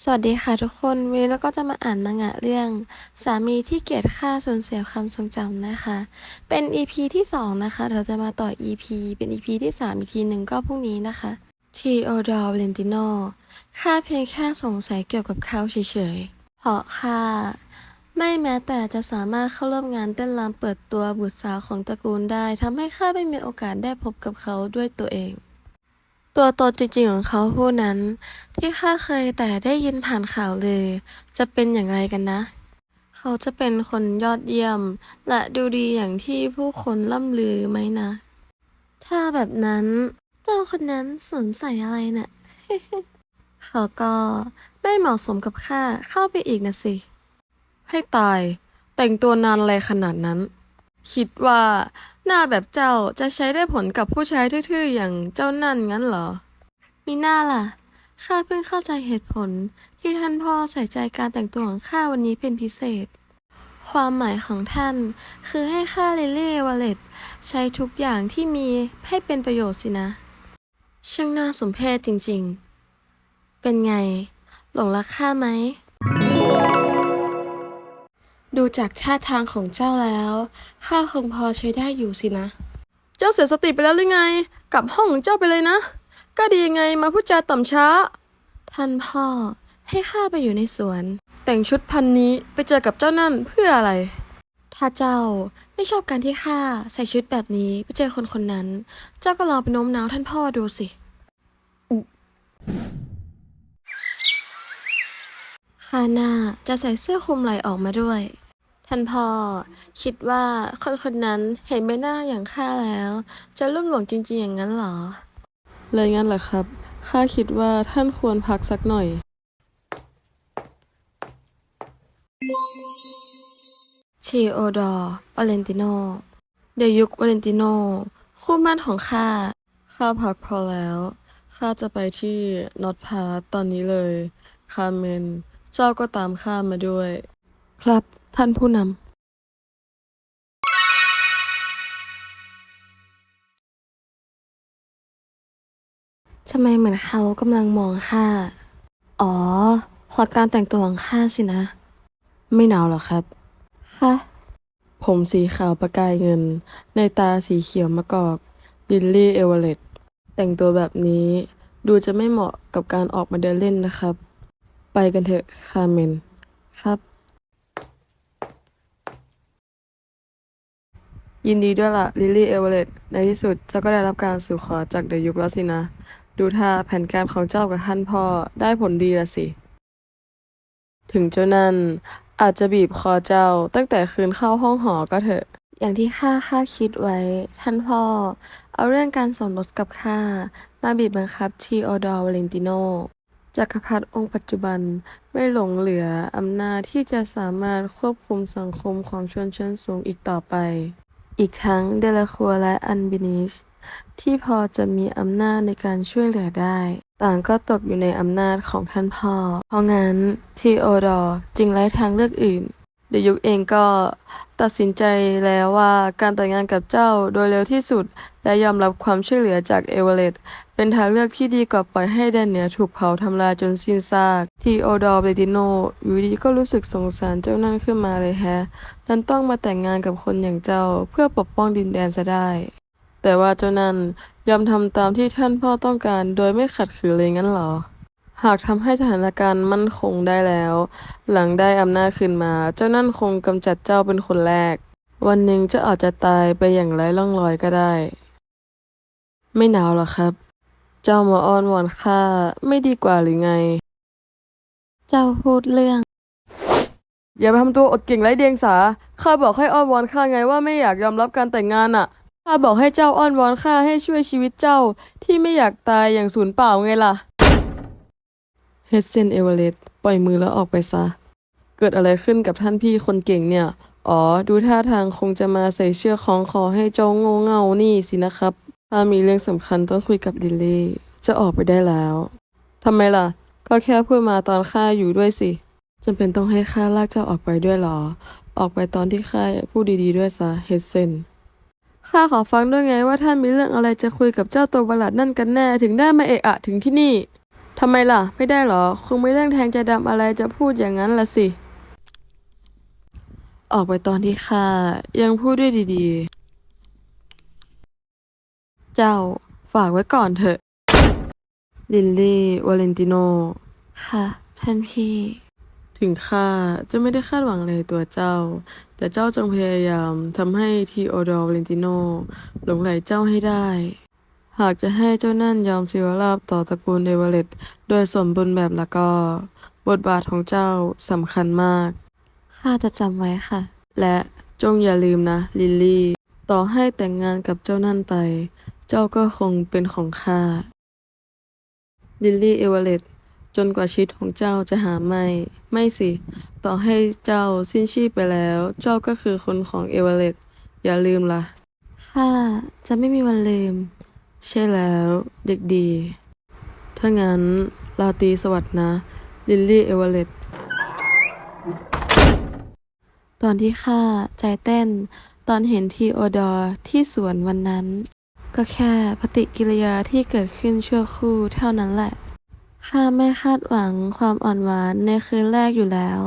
สวัสดีค่ะทุกคน วันนี้เราก็จะมาอ่านมังงะเรื่อง สามีที่เกลียดฆ่าสูญเสียความทรงจำนะคะ เป็น EP ที่สองนะคะ เราจะมาต่อ EP เป็น EP ที่สามอีกทีหนึ่งก็พรุ่งนี้นะคะทีโอดอร์เลนติโนข้าเพียงแค่สงสัยเกี่ยวกับเขาเฉยๆ เพราะข้าไม่แม้แต่จะสามารถเข้าร่วมงานเต้นรำเปิดตัวบุตรสาวของตระกูลได้ทำให้ข้าไม่มีโอกาสได้พบกับเขาด้วยตัวเอง ตัวตนจริงๆของเขาผู้นั้น ที่ข้าเคยแต่ได้ยินผ่านข่าวเลย จะเป็นอย่างไรกันนะ เขาจะเป็นคนยอดเยี่ยม และดูดีอย่างที่ผู้คนล่ำลือไหมนะ ถ้าแบบนั้น เจ้าคนนั้นสวมใส่อะไรน่ะ เขาก็ไม่เหมาะสมกับข้าเข้าไปอีกนะสิ ให้ตาย แต่งตัวนานอะไรขนาดนั้น คิดว่า หน้าแบบเจ้าจะใช้ได้ผลกับผู้ชายทื่อๆอย่างเจ้านั่นงั้นเหรอ มีหน้าล่ะ ข้าเพิ่งเข้าใจเหตุผลที่ท่านพ่อใส่ใจการแต่งตัวของข้าวันนี้เป็นพิเศษ ความหมายของท่านคือให้ข้าเลเล่วาเลตใช้ทุกอย่างที่มีให้เป็นประโยชน์สินะ ช่างน่าสมเพชจริงๆ เป็นไง หลงรักข้าไหม ดูจากท่าทางของเจ้าแล้วข้าคงพอใช้ได้อยู่สินะ เจ้าเสียสติไปแล้วหรือไง กลับห้องของเจ้าไปเลยนะ ก็ดีไงมาพูดจาต่ำช้า ท่านพ่อให้ข้าไปอยู่ในสวน แต่งชุดพันนี้ไปเจอกับเจ้านั่นเพื่ออะไร ถ้าเจ้าไม่ชอบการที่ข้าใส่ชุดแบบนี้ไปเจอคนคนนั้น เจ้าก็ลองไปโน้มน้าวท่านพ่อดูสิข้าน่าจะใส่เสื้อคลุมไหล่ออกมาด้วย ท่านพ่อคิดว่าคนคนนั้นเห็นใบหน้าอย่างข้าแล้ว จะลุ่มหลงจริงๆอย่างนั้นเหรอ เลยงั้นเหรอครับ ข้าคิดว่าท่านควรพักสักหน่อย ชีโอดอร์วาเลนติโน เดยุกวาเลนติโน คู่มั่นของข้า ข้าพักพอแล้ว ข้าจะไปที่นอตพาร์ตอนนี้เลย คาเมน เจ้าก็ตามข้ามาด้วย ครับ ท่านผู้นำทำไมเหมือนเขากำลังมองข้า อ๋อเพราะการแต่งตัวของข้าสินะ ไม่หนาวหรอครับ ค่ะ ผมสีขาวประกายเงิน ในตาสีเขียวมะกอกลิลลี่เอเวอเรตแต่งตัวแบบนี้ ดูจะไม่เหมาะกับการออกมาเดินเล่นนะครับ ไปกันเถอะคาเมน ครับ ยินดีด้วยล่ะลิลลี่เอเวอเรตในที่สุดเจ้าก็ได้รับการสู่ขอจากเดยุกแล้วสินะ ดูท่าแผนการของเจ้ากับท่านพ่อได้ผลดีละสิ ถึงเจ้านั่นอาจจะบีบคอเจ้าตั้งแต่คืนเข้าห้องหอก็เถอะ อย่างที่ข้าคาดคิดไว้ ท่านพ่อ เอาเรื่องการสมรสกับข้ามาบีบบังคับทีโอดอร์วาเลนติโนจักรพรรดิองค์ปัจจุบันไม่หลงเหลืออำนาจที่จะสามารถควบคุมสังคมของชนชั้นสูงอีกต่อไป อีกทั้งเดลาคัวและอันบินิชที่พอจะมีอำนาจในการช่วยเหลือได้ ต่างก็ตกอยู่ในอำนาจของท่านพ่อ เพราะงั้นทีโอดอร์จึงไร้ทางเลือกอื่น เดยุกเองก็ตัดสินใจแล้วว่าการแต่งงานกับเจ้าโดยเร็วที่สุด และยอมรับความช่วยเหลือจากเอเวเรตต์เป็นทางเลือกที่ดีกว่าปล่อยให้แดนเหนือถูกเผาทำลายจนสิ้นซากทีโอดอร์เบติโนอยู่ดีก็รู้สึกสงสารเจ้านั่นขึ้นมาเลยแฮะดันต้องมาแต่งงานกับคนอย่างเจ้าเพื่อปกป้องดินแดนซะได้ แต่ว่าเจ้านั้นยอมทำตามที่ท่านพ่อต้องการโดยไม่ขัดขืนเลยงั้นเหรอ หากทำให้สถานการณ์มั่นคงได้แล้ว หลังได้อำนาจคืนมา เจ้านั่นคงกำจัดเจ้าเป็นคนแรก วันหนึ่งเจ้าอาจจะตายไปอย่างไร้ร่องรอยก็ได้ ไม่หนาวหรอครับ เจ้ามาอ้อนวอนข้าไม่ดีกว่าหรือไง เจ้าพูดเรื่อง อย่าไปทำตัวอดเก่งไร้เดียงสาข้าบอกให้อ้อนวอนข้าไงว่าไม่อยากยอมรับการแต่งงานน่ะข้าบอกให้เจ้าอ้อนวอนข้าให้ช่วยชีวิตเจ้าที่ไม่อยากตายอย่างสูญเปล่าไงล่ะ เฮดเซนเอเวอเรสต์ปล่อยมือแล้วออกไปซะ เกิดอะไรขึ้นกับท่านพี่คนเก่งเนี่ย อ๋อ ดูท่าทางคงจะมาใส่เชือกคล้องคอให้เจ้าโง่เง่านี่สินะครับ ถ้ามีเรื่องสำคัญต้องคุยกับดิลลี่จะออกไปได้แล้วทำไมล่ะ ก็แค่พูดมาตอนข้าอยู่ด้วยสิจำเป็นต้องให้ข้าลากเจ้าออกไปด้วยเหรอ ออกไปตอนที่ข้าพูดดีๆด้วยซะเฮดเซนข้าขอฟังด้วยไงว่าท่านมีเรื่องอะไรจะคุยกับเจ้าตัวประหลาดนั่นกันแน่ ถึงได้มาเอะอะถึงที่นี่ ทำไมล่ะ ไม่ได้เหรอ คงไม่เรื่องแทงใจดำอะไรจะพูดอย่างนั้นละสิ ออกไปตอนที่ข้ายังพูดด้วยดีๆ เจ้าฝากไว้ก่อนเถอะ ลินลี่ วาเลนติโน ค่ะ ท่านพี่ ถึงข้าจะไม่ได้คาดหวังในตัวเจ้า แต่เจ้าจงพยายามทำให้ทีโอดอร์วาเลนติโนหลงไหลเจ้าให้ได้หากจะให้เจ้านั่นยอมเสียราบต่อตระกูลเดวเลตโดยสมบูรณ์แบบแล้วก็ บทบาทของเจ้าสำคัญมาก ข้าจะจำไว้ค่ะ และจงอย่าลืมนะ ลิลลี่ ต่อให้แต่งงานกับเจ้านั่นไป เจ้าก็คงเป็นของข้า ลิลลี่เอเวอเรตจนกว่าชีวิตของเจ้าจะหาไม่ ไม่สิ ต่อให้เจ้าสิ้นชีพไปแล้ว เจ้าก็คือคนของเอเวอเรตอย่าลืมล่ะ ข้าจะไม่มีวันลืม ใช่แล้ว เด็กดี ถ้างั้นลาตีสวัสดนะ ลิลลี่เอเวอเรตตอนที่ข้าใจเต้น ตอนเห็นทีโอดอร์ที่สวนวันนั้น ก็แค่ปฏิกิริยาที่เกิดขึ้นชั่วครู่เท่านั้นแหละข้าไม่คาดหวังความอ่อนหวานในคืนแรกอยู่แล้ว